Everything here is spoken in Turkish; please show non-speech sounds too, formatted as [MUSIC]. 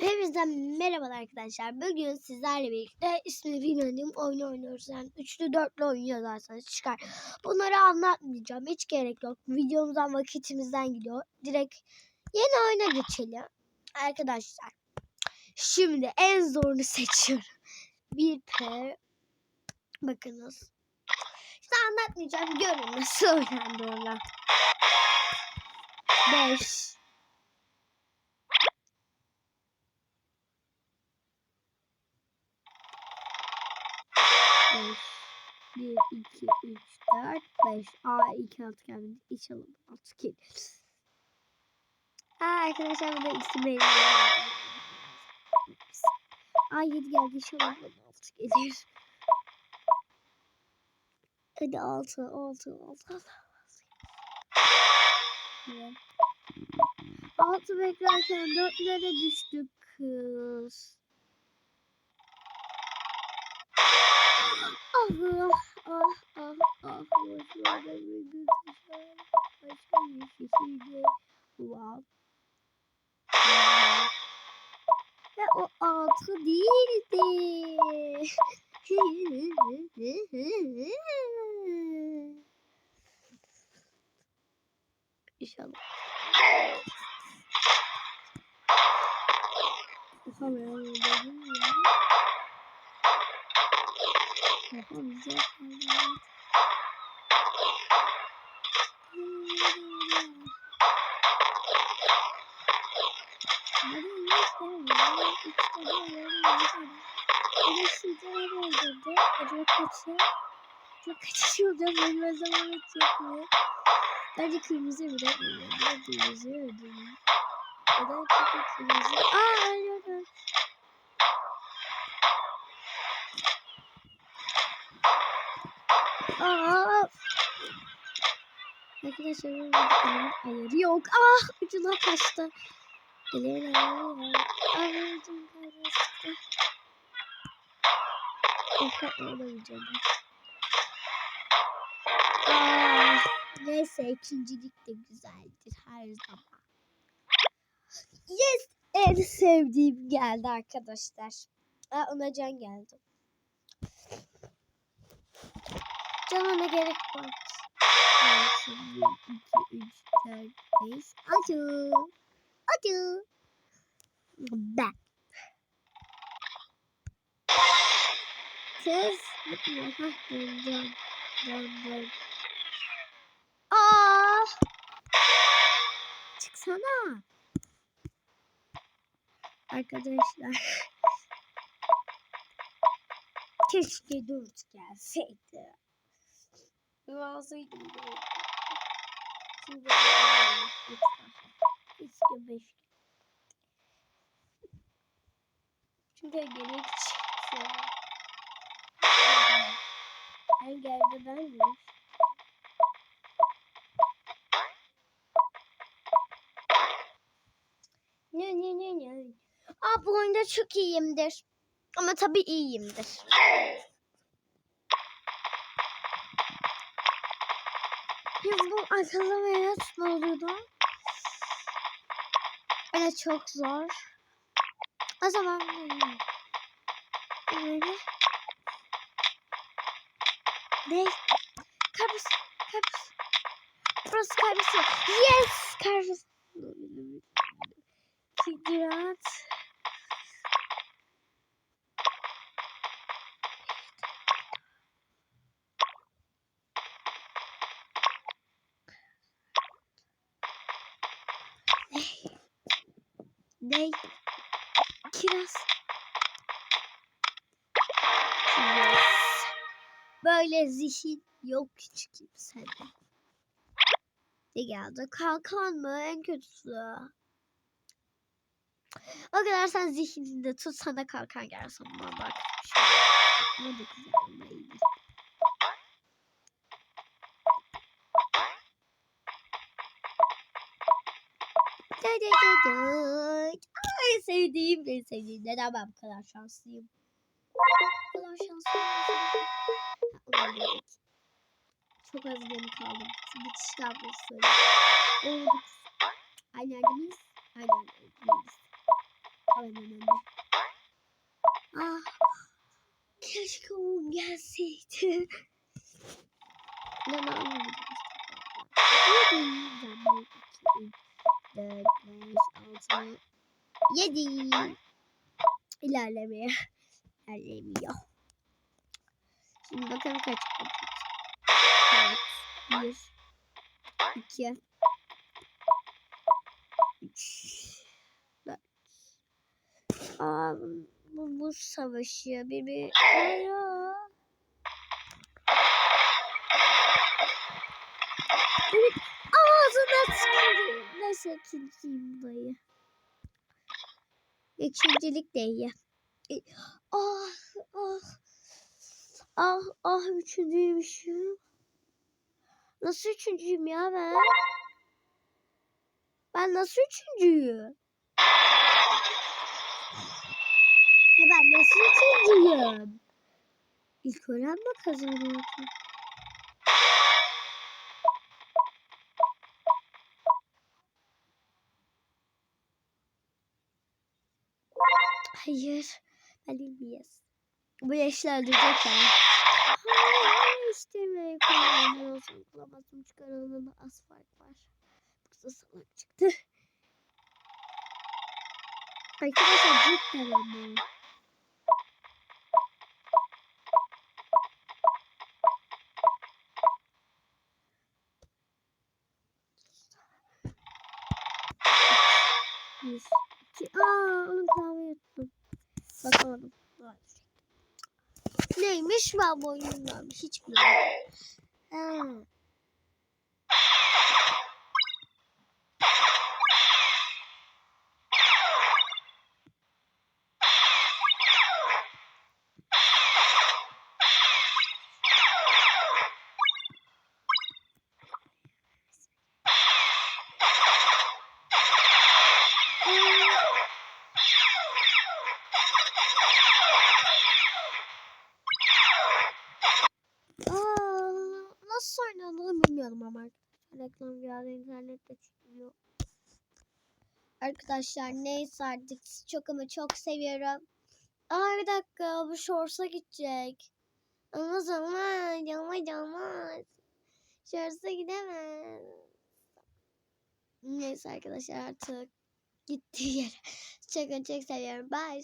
Hepinize merhabalar arkadaşlar. Bugün sizlerle birlikte ismini bilmediğim oyunu oynuyoruz. Yani üçlü dörtlü oyun yazarsanız çıkar. Bunları anlatmayacağım. Hiç gerek yok. Videomuzdan vakitimizden gidiyor. Direkt yeni oyuna geçelim. Arkadaşlar. Şimdi en zorunu seçiyorum. Bir P. Bakınız. İşte anlatmayacağım. Görün nasıl oynandığını. Beş. Beş. Bir, iki, üç, dört, beş. Aa iki altı gelmedi. İnşallah altı gelir. Aa arkadaşlar burada ikisi benim. Aa yedi geldi. İnşallah bana altı gelir. Hadi altı, altı, altı, altı. altı. Altı beklerken dörtlere düştük kız. Ah ah ah ah başlarda bir gün başka bir şehirde wow. Ve o altı değildi. İnşallah. Dedim ya. Yapamayacak mıyım? Acaba kaçı? Çok kaçışı olacağım. Benim zaman atacak mı? Bence kırmızı bilmiyorum. Ben kırmızı öldüm. Neden çünkü kırmızı? Aa hayır Aa. Arkadaşlar elimin ayarı yok. Ah ucuna kaçtı. Elimin ayarı yok. Anladım kaçtı. Oha olamayacağım. Aa, neyse ikincilik de güzeldir her zaman. Yes! En sevdiğim geldi arkadaşlar. Aa, ona can geldi. Canına gerek var. 6, 1, 2, 3, 4, 5. Acı. Acı. Ben. Kız. Dön dön. Aa. Çıksana. Arkadaşlar. [LAUGHS] Keşke dört gelseydi. Böyle. Şimdi Keşke beş. Çünkü gerek çıktı. En geldi benmiş. Ne ne ne ne. Aa bu oyunda çok iyiyimdir. Ama tabii iyiyimdir. Biz bu akıllamaya ne oluyordu? Evet çok zor. O zaman böyle ne? Karpuz, karpuz. Burası karpuz. Yes, karpuz. Figürat. Ne? Kiraz. Yes. Böyle zihin yok hiç kimsede. Ne geldi? Kalkan mı? En kötüsü. O kadar sen zihninde tut sana kalkan gelsin bak. Ne de güzel Ay sevdiğim en sevdiğim. Neden ben bu kadar şanslıyım? Bu kadar şanslıyım. Çok az geri kaldım. Bitiş tablosu söyle. Oldu. Aynı yerdeyiz. Aynı yerdeyiz. Aynen öyle. Ah. Keşke o gelseydi. Ne anlamadım. Dört, altı, yedi. İlerlemeye. İlerlemiyor. Şimdi bakalım kaç olacak. Evet. Bir. iki, Üç. Dört. Aa, bu, bu savaşı bir bir. İkinciyim dayı. İkincilik de iyi. E, Ah ah. Ah ah üçüncüymüşüm. Nasıl üçüncüyüm ya ben? Ben nasıl üçüncüyüm? Ya ben nasıl üçüncüyüm? İlk öğren mi kazanıyordum? Hayır. Ben bilmeyiz. Bu yaşlı öldürecek ya. Hayır istemiyorum. Kullanmam olsun. Kullanmazsam çıkarılmama az fark var. Kısa salak çıktı. Arkadaşlar cidden ama. Aa onu klavye yuttum. Bakamadım. Neymiş ben bu. Hiç bilmiyorum. Nasıl oynandığını bilmiyorum ama. Reklam biraz internette çıkıyor. Arkadaşlar neyse artık çok ama çok seviyorum. Aa bir dakika bu Shorts'a gidecek. Ama zaman olmaz olmaz. Shorts'a gidemez. Neyse arkadaşlar artık gittiği yere. [LAUGHS] Çok çok seviyorum. Bye.